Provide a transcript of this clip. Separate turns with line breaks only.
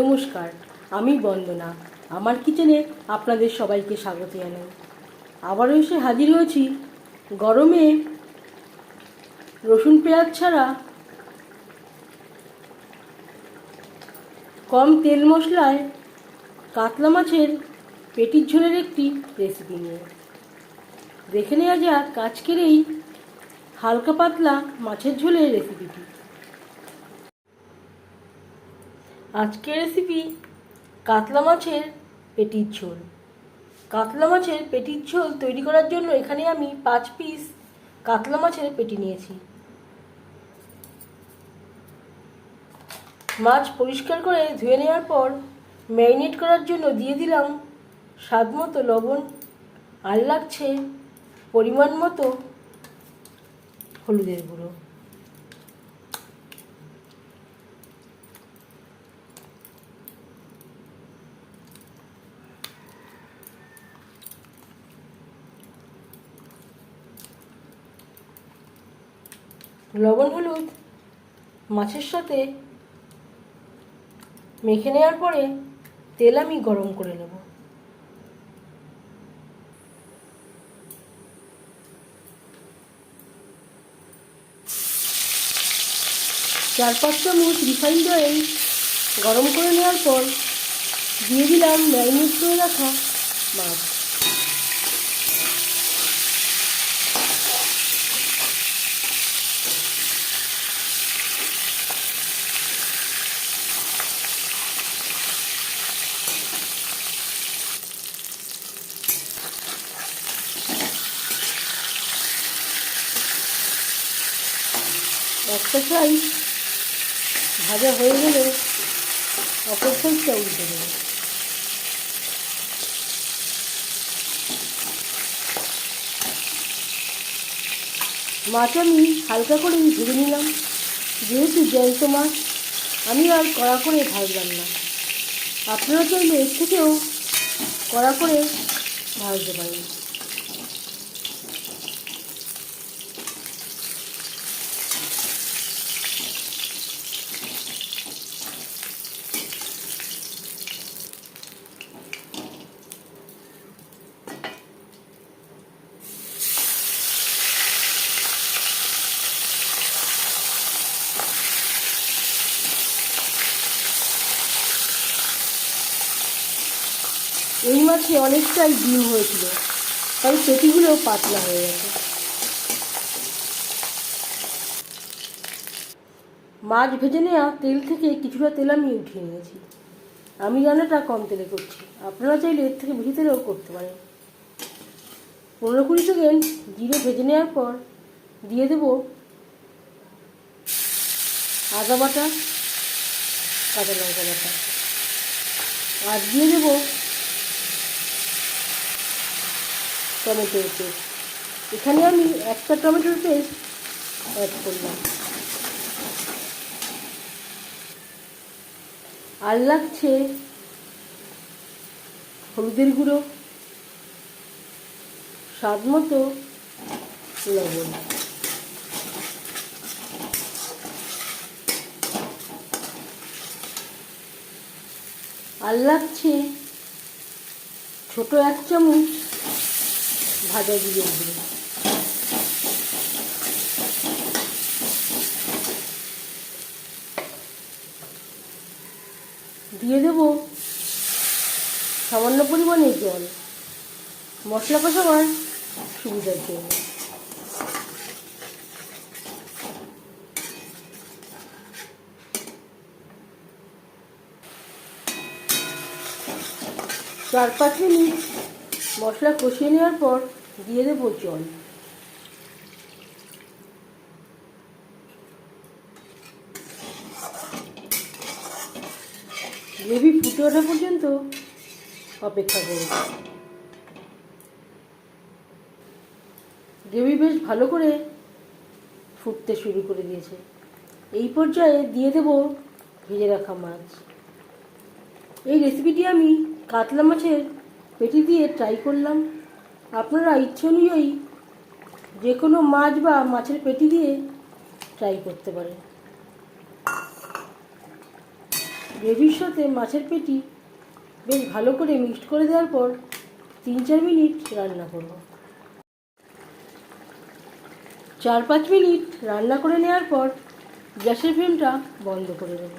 নমস্কার, আমি বন্দনা। আমার কিচেনে আপনাদের সবাইকে স্বাগত জানাই। আবারও এসে হাজির হয়েছি। গরমে রসুন পেঁয়াজ ছাড়া কম তেল মশলায় কাতলা মাছের পেটির ঝোলের একটি রেসিপি নিয়ে। দেখে নেওয়া যাক আজকের এই হালকা পাতলা মাছের ঝোলের রেসিপিটি আজকের রেসিপি কাতলা মাছের পেটির ঝোল। কাতলা মাছের পেটির ঝোল তৈরি করার জন্য এখানে আমি পাঁচ পিস কাতলা মাছের পেটি নিয়েছি। মাছ পরিষ্কার করে ধুয়ে নেওয়ার পর ম্যারিনেট করার জন্য দিয়ে দিলাম স্বাদ মতো লবণ আর লাগছে পরিমাণ মতো হলুদের গুঁড়ো। লবণ হলুদ, মাছের সাথে মেখে নেওয়ার পরে তেল আমি গরম করে নেব। চার পাঁচ চামচ রিফাইন্ড অয়েল গরম করে নেওয়ার পর দিয়ে দিলাম ম্যারিনেট করে রাখা মাছ একটা সাইজ ভাজা হয়ে গেলে অপর সাইজটা উল্টে দেবো। মাছ আমি হালকা করে ভেজে নিলাম। যেহেতু জ্যান্ত মাছ, আমি আর কড়া করে ভাজলাম না। আপনারা চাইলে এর থেকেও কড়া করে ভাজতে পারেন। এই মাছে অনেকটাই ডিম হয়েছিল তাই পেটিগুলো পাতলা হয়ে গেছে। মাছ ভেজে নেওয়া তেল থেকে কিছুটা তেল আমি উঠিয়ে নিয়েছি। আমি রান্নাটা কম তেলে করছি। আপনারা চাইলে এর থেকে বেশি তেলেও করতে পারেন। পনেরো কুড়ি সেকেন্ড জিরে ভেজে নেওয়ার পর দিয়ে দেব আদা বাটা, কাঁচা লঙ্কা বাটা। আর দিয়ে দেবো টমেটোর পেস্ট। এখানে আমি একটা টমেটোর পেস্ট অ্যাড করলাম। আর লাগছে হলুদের গুঁড়ো, স্বাদ মতো লবণ। আর লাগছে ছোট এক চামচ ভাজা জিরে গুঁড়ো দিয়ে দেব সামান্য পরিমাণে জল। মশলা কষাবার সুবিধার জন্য চার পাঁচ মিনিট মশলা কষিয়ে নেওয়ার পর দিয়ে দেবো জল। গ্রেভি ফুটে ওঠা পর্যন্ত অপেক্ষা করব। গ্রেভি বেশ ভালো করে ফুটতে শুরু করে দিয়েছে। এই পর্যায়ে দিয়ে দেব ভেজে রাখা মাছ। এই রেসিপিটি আমি কাতলা মাছের পেটি দিয়ে ট্রাই করলাম। আপনারা ইচ্ছে অনুযায়ী যে কোনো মাছ বা মাছের পেটি দিয়ে ট্রাই করতে পারেন। গ্রেভির সাথে মাছের পেটি বেশ ভালো করে মিক্সড করে দেওয়ার পর তিন চার মিনিট রান্না করব। চার পাঁচ মিনিট রান্না করে নেওয়ার পর গ্যাসের ফ্লেমটা বন্ধ করে দেবো।